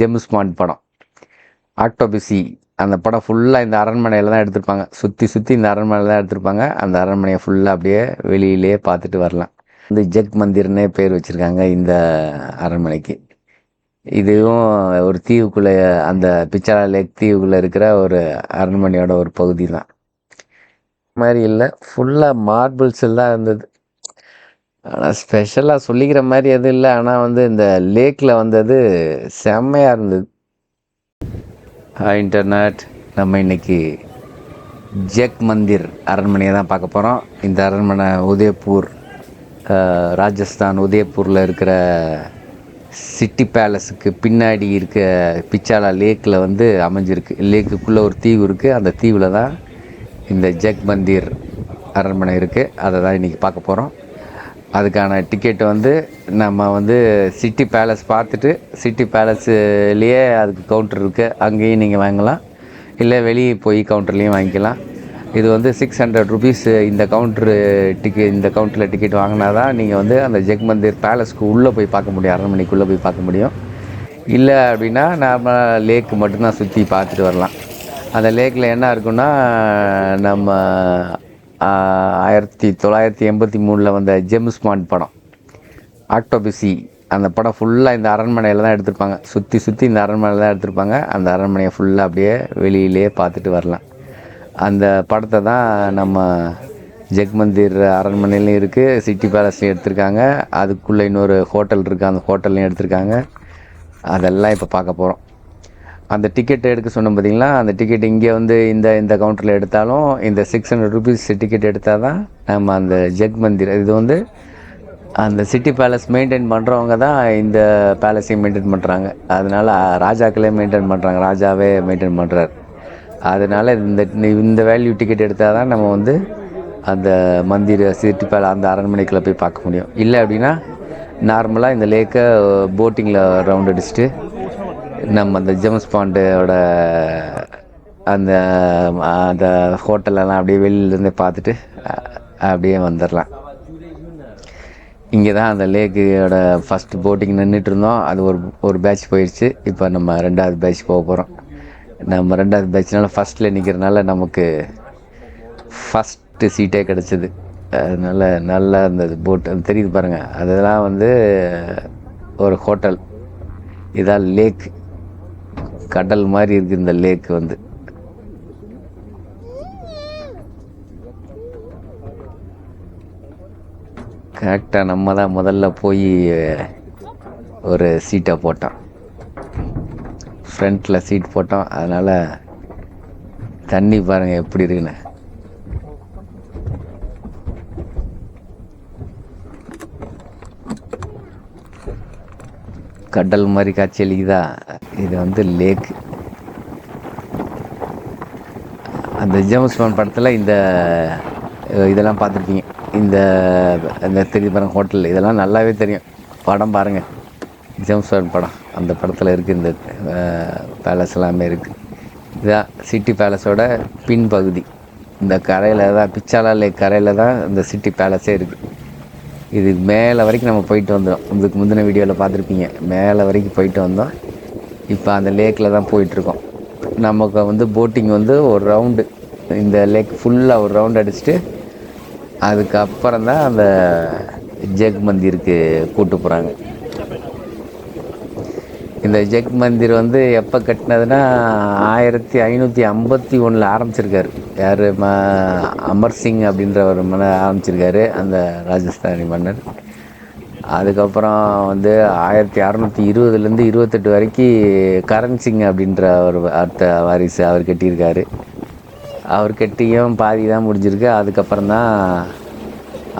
James bond படம். ஆக்டோபிசி அந்த படம் ஃபுல்லாக இந்த அரண்மனையில் தான் எடுத்திருப்பாங்க. சுற்றி சுற்றி இந்த அரண்மனையில் தான் எடுத்திருப்பாங்க. அந்த அரண்மனையை ஃபுல்லாக அப்படியே வெளியிலேயே பார்த்துட்டு வரலாம். வந்து ஜக் மந்திர்னே பேர் வச்சுருக்காங்க இந்த அரண்மனைக்கு. இதுவும் ஒரு தீவுக்குள்ளே அந்த பிச்சாலா லேக் தீவுக்குள்ளே இருக்கிற ஒரு அரண்மனையோட ஒரு பகுதி தான் மாதிரி இல்லை ஃபுல்லாக மார்பிள்ஸ் எல்லாம் இருந்தது. ஆனால் ஸ்பெஷலாக சொல்லிக்கிற மாதிரி எதுவும் இல்லை. ஆனால் வந்து இந்த லேக்கில் வந்தது செம்மையாக இருந்தது. ஹாய் இன்டர்நெட் நம்ம இன்னைக்கு ஜெக் மந்திர் அரண்மனையை தான் பார்க்க போகிறோம் இந்த அரண்மனை உதயப்பூர் ராஜஸ்தான் உதயப்பூரில் இருக்கிற சிட்டி பேலஸுக்கு பின்னாடி இருக்க பிச்சாலா லேக்கில் வந்து அமைஞ்சிருக்கு. லேக்குக்குள்ளே ஒரு தீவு இருக்குது அந்த தீவில் தான் இந்த ஜெக் மந்திர் அரண்மனை இருக்குது அதை தான் இன்றைக்கி பார்க்க போகிறோம் அதுக்கான டிக்கெட் வந்து நம்ம வந்து சிட்டி பேலஸ் பார்த்துட்டு சிட்டி பேலஸ்லேயே அதுக்கு கவுண்டர் இருக்குது அங்கேயும் நீங்கள் வாங்கலாம். இல்லை வெளியே போய் கவுண்டர்லேயும் வாங்கிக்கலாம். இது வந்து சிக்ஸ் ஹண்ட்ரட் ருபீஸ் இந்த கவுண்ட்ரு டிக்கெட் இந்த கவுண்டரில் டிக்கெட் வாங்கினா தான் நீங்கள் வந்து அந்த ஜெக் மந்திர் பேலஸ்க்கு உள்ளே போய் பார்க்க முடியும். அரண்மனைக்குள்ளே போய் பார்க்க முடியும். இல்லை அப்படின்னா நாம் லேக்கு மட்டும்தான் சுற்றி பார்த்துட்டு வரலாம். அந்த லேக்கில் என்ன இருக்குன்னா நம்ம ஆயிரத்தி தொள்ளாயிரத்தி எண்பத்தி மூணில் வந்த ஜேம்ஸ் பாண்ட் படம். ஆக்டோபிசி அந்த படம் ஃபுல்லாக இந்த அரண்மனையில் தான் எடுத்திருப்பாங்க. சுற்றி சுற்றி இந்த அரண்மனையில் தான் எடுத்திருப்பாங்க. அந்த அரண்மனையை ஃபுல்லாக அப்படியே வெளியிலேயே பார்த்துட்டு வரலாம். அந்த படத்தை தான் நம்ம ஜெக்மந்திர் அரண்மனையிலையும் இருக்குது சிட்டி பேலஸ்லையும் எடுத்திருக்காங்க. அதுக்குள்ளே இன்னொரு ஹோட்டல் இருக்குது அந்த ஹோட்டல்லையும் எடுத்திருக்காங்க. அதெல்லாம் இப்போ பார்க்க போகிறோம் அந்த டிக்கெட் எடுக்க சொன்னோம் பார்த்தீங்களா அந்த டிக்கெட் இங்கே வந்து இந்த இந்த கவுண்டரில் எடுத்தாலும் இந்த சிக்ஸ் ஹண்ட்ரட் ருபீஸ் டிக்கெட் எடுத்தால் தான் நம்ம அந்த ஜெக் மந்திர் இது வந்து அந்த சிட்டி பேலஸ் மெயின்டைன் பண்ணுறவங்க தான் இந்த பேலஸையும் மெயின்டைன் பண்ணுறாங்க அதனால் ராஜாக்களே மெயின்டைன் பண்ணுறாங்க ராஜாவே மெயின்டைன் பண்ணுறாரு அதனால் இந்த இந்த வேல்யூ டிக்கெட் எடுத்தால் தான் நம்ம வந்து அந்த மந்திர் சிட்டி பேல அந்த அரண்மனைக்குள்ளே போய் பார்க்க முடியும். இல்லை அப்படின்னா நார்மலாக இந்த லேக்கை போட்டிங்கில் ரவுண்ட் அடிச்சுட்டு நம்ம அந்த ஜேம்ஸ் பாண்டோட அந்த அந்த ஹோட்டலெல்லாம் அப்படியே வெளியிலேருந்து பார்த்துட்டு அப்படியே வந்துடலாம். இங்கே தான் அந்த லேக்கோட ஃபஸ்ட்டு போட்டிங் நின்றுட்டு இருந்தோம். அது ஒரு ஒரு பேட்ச் போயிடுச்சு இப்போ நம்ம ரெண்டாவது பேட்ச் போக போகிறோம் நம்ம ரெண்டாவது பேட்ச்னால ஃபஸ்ட்டில் நிற்கிறனால நமக்கு ஃபஸ்ட்டு சீட்டே கிடச்சிது. அதனால நல்லா இருந்தது போட் அது தெரியுது பாருங்கள் அதெல்லாம் வந்து ஒரு ஹோட்டல். இதான் லேக் கடல் மாதிரி இருக்குது இந்த லேக் வந்து. கரெக்டாக நம்ம தான் முதல்ல போய் ஒரு சீட்டை போட்டோம். ஃப்ரண்ட்டில் சீட் போட்டோம். அதனால் தண்ணி பாருங்கள் எப்படி இருக்குன்னு. கடல் மாதிரி காட்சியளிக்குதா இது வந்து லேக். அந்த ஜேம்ஸ் படத்தில் இந்த இதெல்லாம் பார்த்துருக்கீங்க. இந்த இந்த தெரியுது ஹோட்டல். இதெல்லாம் நல்லாவே தெரியும். படம் பாருங்கள் ஜேம்ஸ் படம். அந்த படத்தில் இருக்குது இந்த பேலஸ் எல்லாமே இருக்குது இதுதான் சிட்டி பேலஸோட பின்பகுதி. இந்த கரையில் தான் பிச்சாலா லேக் கரையில் தான் இந்த சிட்டி பேலஸே இருக்குது இது மேலே வரைக்கும் நம்ம போயிட்டு வந்தோம். இதுக்கு முந்தின வீடியோவில் பார்த்துருப்பீங்க. மேலே வரைக்கும் போயிட்டு வந்தோம். இப்போ அந்த லேக்கில் தான் போயிட்டுருக்கோம். நமக்கு வந்து போட்டிங் வந்து ஒரு ரவுண்டு இந்த லேக் ஃபுல்லாக ஒரு ரவுண்ட் அடிச்சுட்டு அதுக்கப்புறம் தான் அந்த ஜெக் மந்திருக்கு போகிறாங்க இந்த ஜெக் மந்திர் வந்து எப்போ கட்டினதுன்னா ஆயிரத்தி ஐநூற்றி ஐம்பத்தி ஒன்றில் ஆரம்பிச்சிருக்காரு. யார்? ம அமர் சிங் அப்படின்ற ஒரு மன்னர் ஆரம்பிச்சிருக்காரு அந்த ராஜஸ்தானி மன்னர். அதுக்கப்புறம் வந்து ஆயிரத்தி அறநூற்றி இருபதுலேருந்து இருபத்தெட்டு வரைக்கும் கரண் சிங் அப்படின்ற ஒரு அடுத்த வாரிசு அவர் கட்டியிருக்காரு. அவர் கட்டியும் பாதி தான் முடிஞ்சிருக்கு. அதுக்கப்புறம் தான்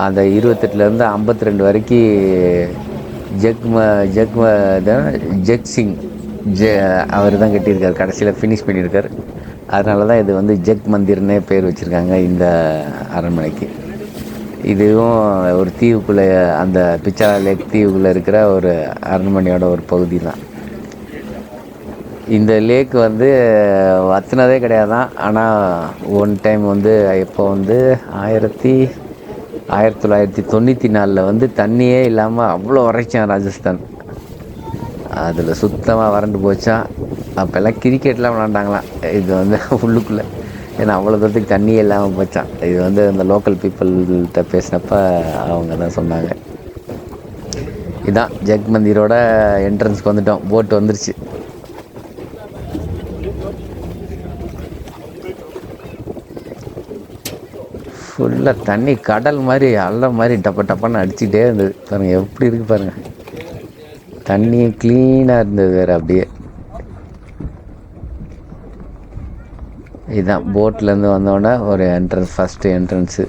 அந்த இருபத்தெட்டுலேருந்து ஐம்பத்தி ரெண்டு வரைக்கும் ஜெக் ம ஜெக் ஜெக் சிங் ஜெ அவர் தான் கட்டியிருக்கார். கடைசியில் ஃபினிஷ் பண்ணியிருக்கார். அதனால தான் இது வந்து ஜெக் மந்திர்னே பேர் வச்சுருக்காங்க இந்த அரண்மனைக்கு. இதுவும் ஒரு தீவுக்குள்ளே அந்த பிச்சாலா லேக் தீவுக்குள்ளே இருக்கிற ஒரு அரண்மனையோட ஒரு பகுதி தான் இந்த லேக் வந்து வற்றுனதே கிடையாது தான் ஆனால் ஒன் டைம் வந்து இப்போ வந்து ஆயிரத்தி ஆயிரத்தி தொள்ளாயிரத்தி தொண்ணூற்றி நாலில் வந்து தண்ணியே இல்லாமல் அவ்வளோ வறட்சியான் ராஜஸ்தான். அதில் சுத்தமாக வறண்டு போச்சா. அப்போல்லாம் கிரிக்கெட்லாம் விளாண்டாங்களாம். இது வந்து உள்ளுக்குள்ளே. ஏன்னா அவ்வளோ தூரத்துக்கு தண்ணியே இல்லாமல் போச்சான் இது வந்து அந்த லோக்கல் பீப்புள்கிட்ட பேசினப்ப அவங்க தான் சொன்னாங்க. இதான் ஜக் மந்திரோட என்ட்ரன்ஸ்க்கு வந்துட்டோம். போட் வந்துருச்சு. ஃபுல்லாக தண்ணி கடல் மாதிரி அல்ல மாதிரி டப்ப டப்பான்னு அடிச்சுக்கிட்டே இருந்தது. பாருங்கள் எப்படி இருக்குது பாருங்கள் தண்ணி க்ளீனாக இருந்தது வேறு அப்படியே. இதுதான் போட்லேருந்து வந்தோடனே ஒரு என்ட்ரன்ஸ் ஃபஸ்ட்டு என்ட்ரன்ஸு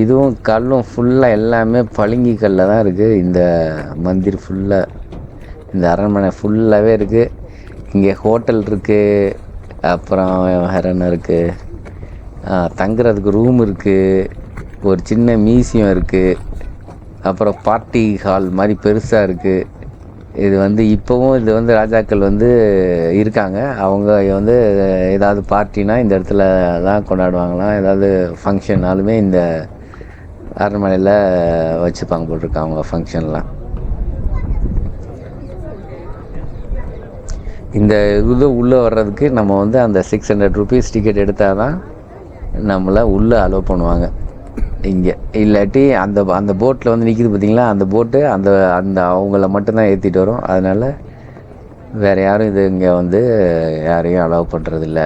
இதுவும் கல்லும் ஃபுல்லாக எல்லாமே பளிங்கி கல்லில் தான் இருக்குது இந்த மந்திர் ஃபுல்லாக இந்த அரண்மனை ஃபுல்லாகவே இருக்குது இங்கே ஹோட்டல் இருக்குது அப்புறம் வேறு என்ன இருக்குது தங்குறதுக்கு ரூம் இருக்குது ஒரு சின்ன மியூசியம் இருக்குது அப்புறம் பார்ட்டி ஹால் மாதிரி பெருசாக இருக்குது இது வந்து இப்போவும் இது வந்து ராஜாக்கள் வந்து இருக்காங்க. அவங்க வந்து ஏதாவது பார்ட்டினா இந்த இடத்துல தான் கொண்டாடுவாங்களாம் ஏதாவது ஃபங்க்ஷன்னாலுமே இந்த அரண்மனையில் வச்சுப்பாங்க போட்டிருக்காங்க அவங்க ஃபங்க்ஷன்லாம் இந்த இது உள்ளே வர்றதுக்கு நம்ம வந்து அந்த சிக்ஸ் ஹண்ட்ரட் ருபீஸ் டிக்கெட் எடுத்தால் தான் நம்மளை உள்ளே அலோவ் பண்ணுவாங்க. இங்கே இல்லாட்டி அந்த அந்த போட்டில் வந்து நிற்கிது பார்த்தீங்களா அந்த போட்டு அந்த அந்த அவங்கள மட்டும்தான் ஏற்றிட்டு வரும். அதனால் வேறு யாரும் இது இங்கே வந்து யாரையும் அலோவ் பண்ணுறதில்ல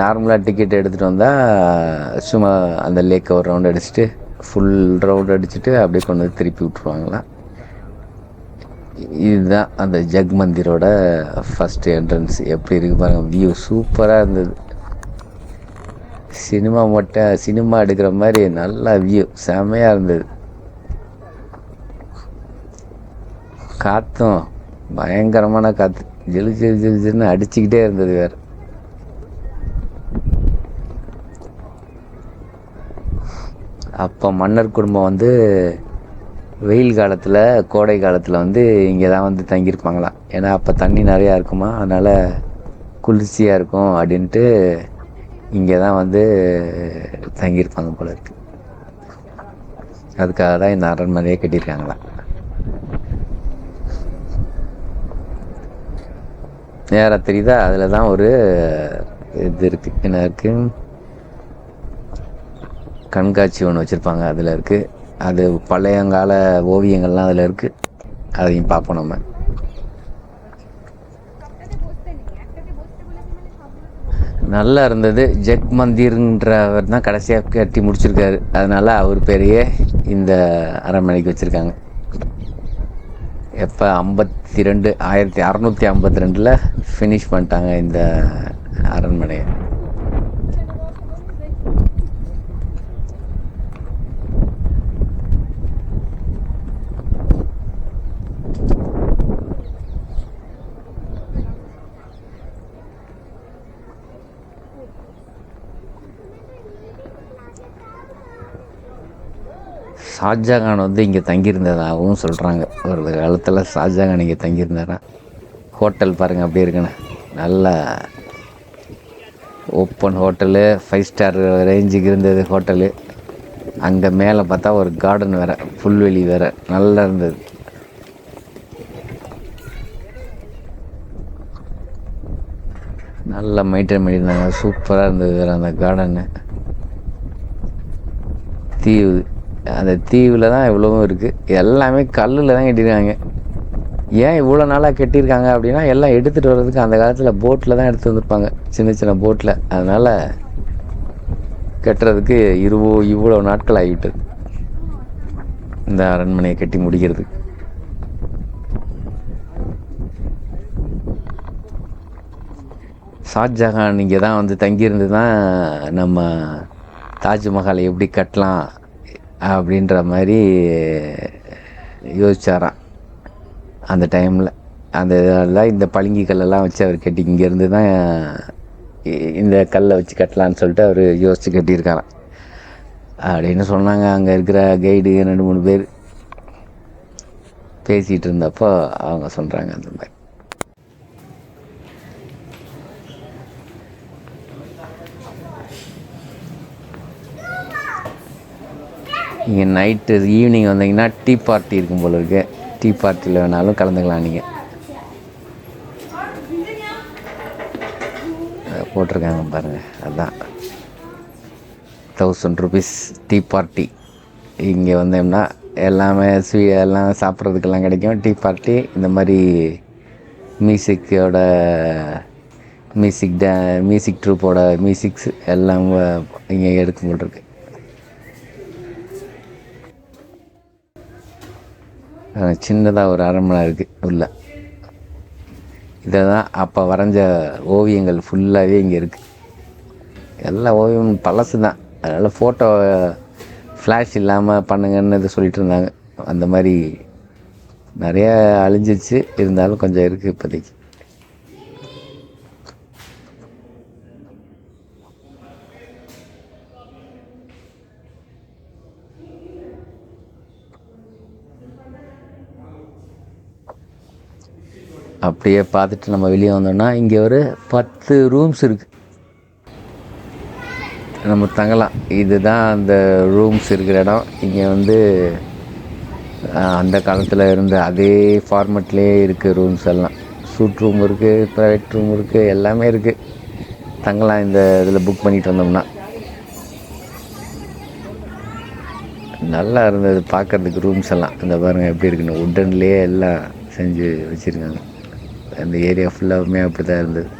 நார்மலாக டிக்கெட் எடுத்துகிட்டு வந்தால் சும்மா அந்த லேக்கை ஒரு ரவுண்ட் அடிச்சுட்டு ஃபுல் ரவுண்ட் அடிச்சுட்டு அப்படியே கொண்டு வந்து திருப்பி விட்ருவாங்களாம் இதுதான் அந்த ஜக் மந்திரோட ஃபஸ்ட்டு என்ட்ரன்ஸ் எப்படி இருக்கு பாருங்கள் வியூ சூப்பராக இருந்தது. சினிமா மட்டும் சினிமா எடுக்கிற மாதிரி நல்லா வியூ செமையாக இருந்தது. காற்றும் பயங்கரமான காற்று ஜெலு ஜெலு ஜெலு ஜிலுன்னு அடிச்சுக்கிட்டே இருந்தது வேறு. அப்போ மன்னர் குடும்பம் வந்து வெயில் காலத்தில் கோடை காலத்தில் வந்து இங்கே தான் வந்து தங்கியிருப்பாங்களாம். ஏன்னா அப்போ தண்ணி நிறையா இருக்குமா? அதனால் குளிர்ச்சியாக இருக்கும் அப்படின்ட்டு இங்கே தான் வந்து தங்கியிருப்பாங்க போல இருக்கு. அதுக்காக தான் இந்த அரண்மனையே கட்டியிருக்காங்களா? நேராக தெரியுதா? அதில் தான் ஒரு இது இருக்குது என்ன இருக்குது கண்காட்சி ஒன்று வச்சுருப்பாங்க. அதில் இருக்குது அது பழையங்கால ஓவியங்கள்லாம் அதில் இருக்குது அதையும் பார்ப்போம் நம்ம. நல்லா இருந்தது. ஜெக் மந்திர்ன்றவர் தான் கடைசியாக கட்டி முடிச்சிருக்காரு. அதனால் அவர் பேரையே இந்த அரண்மனைக்கு வச்சுருக்காங்க. எப்போ? ஐம்பத்தி ரெண்டு ஆயிரத்தி அறநூற்றி ஐம்பத்தி ரெண்டில் ஃபினிஷ் பண்ணிட்டாங்க இந்த அரண்மனையை. ஷாஜகான் வந்து இங்கே தங்கியிருந்ததாகவும் சொல்கிறாங்க ஒரு காலத்தில் ஷாஜகான் இங்கே தங்கியிருந்தாராம் ஹோட்டல் பாருங்கள் அப்படி இருக்குண்ணே. நல்லா ஓப்பன் ஹோட்டலு ஃபைவ் ஸ்டார் ரேஞ்சுக்கு இருந்தது ஹோட்டலு அங்கே மேலே பார்த்தா ஒரு கார்டன் வேறு புல்வெளி வேறு நல்லா இருந்தது. நல்லா மெயின்டைன் பண்ணியிருந்தாங்க. சூப்பராக இருந்தது வேறு அந்த கார்டனு தீவு. அந்த தீவில் தான் இவ்வளவும் இருக்குது எல்லாமே கல்லில் தான் கட்டியிருக்காங்க ஏன் இவ்வளோ நாளாக கட்டியிருக்காங்க அப்படின்னா எல்லாம் எடுத்துகிட்டு வர்றதுக்கு அந்த காலத்தில் போட்டில் தான் எடுத்து வந்திருப்பாங்க. சின்ன சின்ன போட்டில் அதனால் கட்டுறதுக்கு இருவோ இவ்வளோ நாட்கள் ஆகிவிட்டது. இந்த அரண்மனையை கட்டி முடிக்கிறதுக்கு ஷாஜஹான் இங்கே தான் வந்து தங்கியிருந்து தான் நம்ம தாஜ்மஹாலை எப்படி கட்டலாம் அப்படின்ற மாதிரி யோசிச்சாராம். அந்த டைமில் அந்த இதெல்லாம் இந்த பளிங்கி கல்லெல்லாம் வச்சு அவர் கட்டி இங்கேருந்து தான் இ- இந்த கல்லை வச்சு கட்டலான்னு சொல்லிட்டு அவர் யோசித்து கட்டியிருக்காராம். அப்படின்னு சொன்னாங்க. அங்கே இருக்கிற கைடு ரெண்டு மூணு பேர் பேசிகிட்டு இருந்தப்போ அவங்க சொல்கிறாங்க அந்த மாதிரி. நீங்கள் நைட்டு ஈவினிங் வந்தீங்கன்னா டீ பார்ட்டி இருக்கும் போல இருக்கு. டீ பார்ட்டியில் வேணாலும் கலந்துக்கலாம் நீங்கள் போட்டிருக்காங்க பாருங்கள் அதான். தௌசண்ட் ருபீஸ் டீ பார்ட்டி இங்கே வந்தோம்னா எல்லாமே ஸ்வீ எல்லாம் சாப்பிட்றதுக்கெல்லாம் கிடைக்கும். டீ பார்ட்டி இந்த மாதிரி மியூசிக்கோட மியூசிக் டே மியூசிக் ட்ரூப்போட மியூசிக்ஸ் எல்லாம் இங்கே எடுக்க போட்டிருக்கு. சின்னதாக ஒரு அரண்மனை இருக்குது உள்ள. இதை தான் அப்போ வரைஞ்ச ஓவியங்கள் ஃபுல்லாகவே இங்கே இருக்குது எல்லா ஓவியம் பழசு தான் அதனால் ஃபோட்டோ ஃப்ளாஷ் இல்லாமல் பண்ணுங்கன்னு இது சொல்லிட்டு இருந்தாங்க. அந்த மாதிரி நிறையா அழிஞ்சிச்சு இருந்தாலும் கொஞ்சம் இருக்குது இப்போதைக்கு. அப்படியே பார்த்துட்டு நம்ம வெளியே வந்தோம்னா இங்கே ஒரு பத்து ரூம்ஸ் இருக்குது நம்ம தங்கலாம் இதுதான் அந்த ரூம்ஸ் இருக்கிற இடம். இங்கே வந்து அந்த காலத்தில் இருந்த அதே ஃபார்மெட்லேயே இருக்குது ரூம்ஸ் எல்லாம். சூட் ரூம் இருக்குது ப்ரைவேட் ரூம் இருக்குது எல்லாமே இருக்குது தங்கலாம் இந்த இதில் புக் பண்ணிட்டு வந்தோம்னா. நல்லா இருந்தது பார்க்கறதுக்கு ரூம்ஸ் எல்லாம். இந்த பாருங்கள் எப்படி இருக்குன்னு. உட்டன்லேயே எல்லாம் செஞ்சு வச்சுருக்காங்க. அந்த ஏரியா ஃபுல்லாகவுமே அப்படி தான் இருந்தது.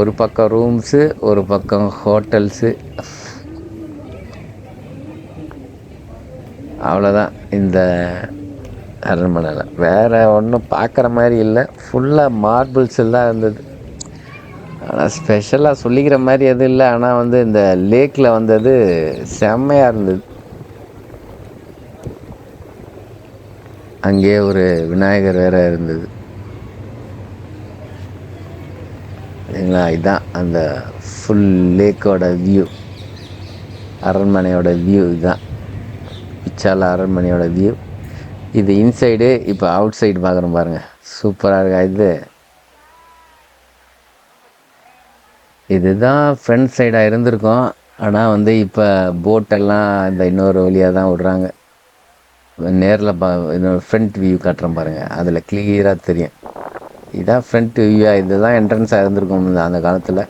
ஒரு பக்கம் ரூம்ஸு ஒரு பக்கம் ஹோட்டல்ஸு அவ்வளோதான் இந்த அரண்மனையில். வேறு ஒன்றும் பார்க்குற மாதிரி இல்லை. ஃபுல்லாக மார்பிள்ஸ் எல்லாம் இருந்தது. ஆனால் ஸ்பெஷலாக சொல்லிக்கிற மாதிரி எதுவும் இல்லை. ஆனால் வந்து இந்த லேக்கில் வந்தது செம்மையாக இருந்தது. அங்கேயே ஒரு விநாயகர் வேற இருந்தது. சரிங்களா? இதுதான் அந்த ஃபுல் லேக்கோட வியூ அரண்மனையோட வியூ இதுதான் பிச்சால அரண்மனையோட வியூ இது இன்சைடு இப்போ அவுட் சைடு பார்க்குறோம் பாருங்கள் சூப்பராக இருக்கா இது? இதுதான் ஃப்ரண்ட் சைடாக இருந்திருக்கும். ஆனால் வந்து இப்போ போட்டெல்லாம் இந்த இன்னொரு வழியாக தான் விடுறாங்க. நேரில் பா ஃப்ரண்ட் வியூ காட்டுறேன் பாருங்கள் அதில் கிளியராக தெரியும். இதான் ஃப்ரண்ட் வியூவாக இதுதான் என்ட்ரன்ஸாக இருந்திருக்கும் இந்த- அந்த காலத்தில்.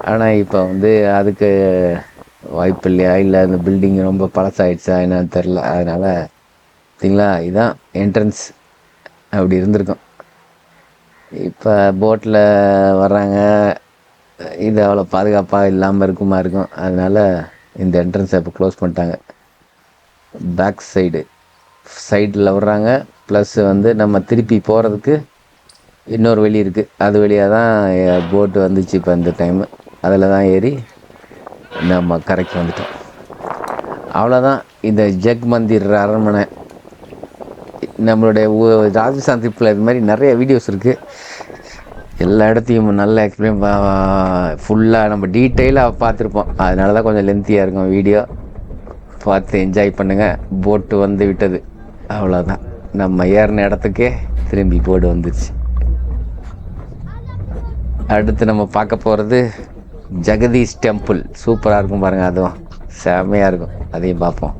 ஆனால் இப்போ வந்து அதுக்கு வாய்ப்பு இல்லையா? இல்லை அந்த பில்டிங் ரொம்ப பழசாயிடுச்சா? என்னன்னு தெரில அதனால் சரிங்களா? இதுதான் என்ட்ரன்ஸ் அப்படி இருந்திருக்கும். இப்போ போட்டில் வர்றாங்க. இது அவ்வளோ பாதுகாப்பாக இல்லாமல் இருக்குமா இருக்கும். அதனால் இந்த என்ட்ரன்ஸை இப்போ க்ளோஸ் பண்ணிட்டாங்க. பேக் சைடு சைடில் விடுறாங்க ப்ளஸ் வந்து நம்ம திருப்பி போகிறதுக்கு இன்னொரு வழி இருக்குது அது வழியாக தான் போட்டு வந்துச்சு இப்போ இந்த டைமு அதில் தான் ஏறி நம்ம கரைக்கு வந்துட்டோம். அவ்வளோதான் இந்த ஜக் மந்திர் அரண்மனை நம்மளுடைய ஊ- ராஜஸ்தான் ட்ரிப்பில் இது மாதிரி நிறைய வீடியோஸ் இருக்குது எல்லா இடத்தையும் நல்லா எக்ஸ்பிளைன் ஃபுல்லாக நம்ம டீட்டெயிலாக பார்த்துருப்போம். அதனால தான் கொஞ்சம் லென்த்தியாக இருக்கும் வீடியோ பார்த்து என்ஜாய் பண்ணுங்கள் போட்டு வந்து விட்டது. அவ்வளோதான் நம்ம ஏறின இடத்துக்கே திரும்பி போர்டு வந்துருச்சு. அடுத்து நம்ம பார்க்க போகிறது ஜெகதீஷ் டெம்பிள் சூப்பராக இருக்கும் பாருங்கள் அதுவும். செம்மையாக இருக்கும். அதையும் பார்ப்போம்.